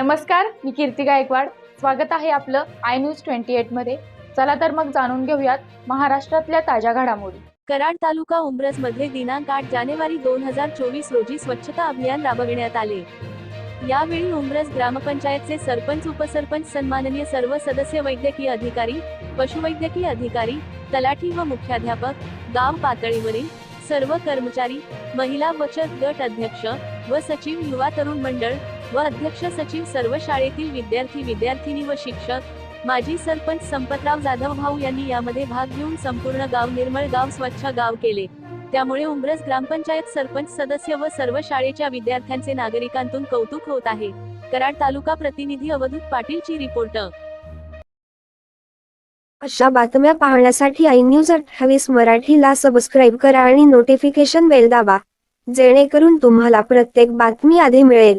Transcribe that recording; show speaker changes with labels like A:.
A: नमस्कार मी कीर्ती गायकवाड. स्वागत आहे आपलं आय न्यूज ट्वेंटी एटमध्ये चला तर मग जाणून घेऊयात महाराष्ट्रातल्या ताज्या घडामोडी.
B: कराड तालुका उमरसमध्ये दिनांक आठ जानेवारी दोन हजार चोवीस रोजी स्वच्छता अभियान राबविण्यात आले. यावेळी उमरस ग्रामपंचायतचे सरपंच उपसरपंच सन्माननीय सर्व सदस्य वैद्यकीय अधिकारी पशुवैद्यकीय अधिकारी तलाठी व मुख्याध्यापक गाव पातळीवरील सर्व कर्मचारी महिला बचत गट अध्यक्ष व सचिव युवा तरुण मंडळ व अध्यक्ष सचिव सर्व शाळेतील विद्यार्थी विद्यार्थिनी व शिक्षक माजी सरपंच संपतराव जाधव भाऊ यांनी यामध्ये भाग घेऊन संपूर्ण गाव निर्मळ गाव स्वच्छ गाव केले. त्यामुळे उंब्रज ग्रामपंचायत सरपंच सदस्य व सर्व शाळेच्या विद्यार्थ्यांचे नागरिकांतून कौतुक होत आहे. कराड तालुका प्रतिनिधी अवधूत पाटीलची रिपोर्ट.
C: अशा बातम्या पाहण्यासाठी आय न्यूज अठ्ठावीस मराठीला सबस्क्राईब करा आणि नोटिफिकेशन बेल दाबा. जेणेकरून तुम्हाला प्रत्येक बातमी आधी मिळेल.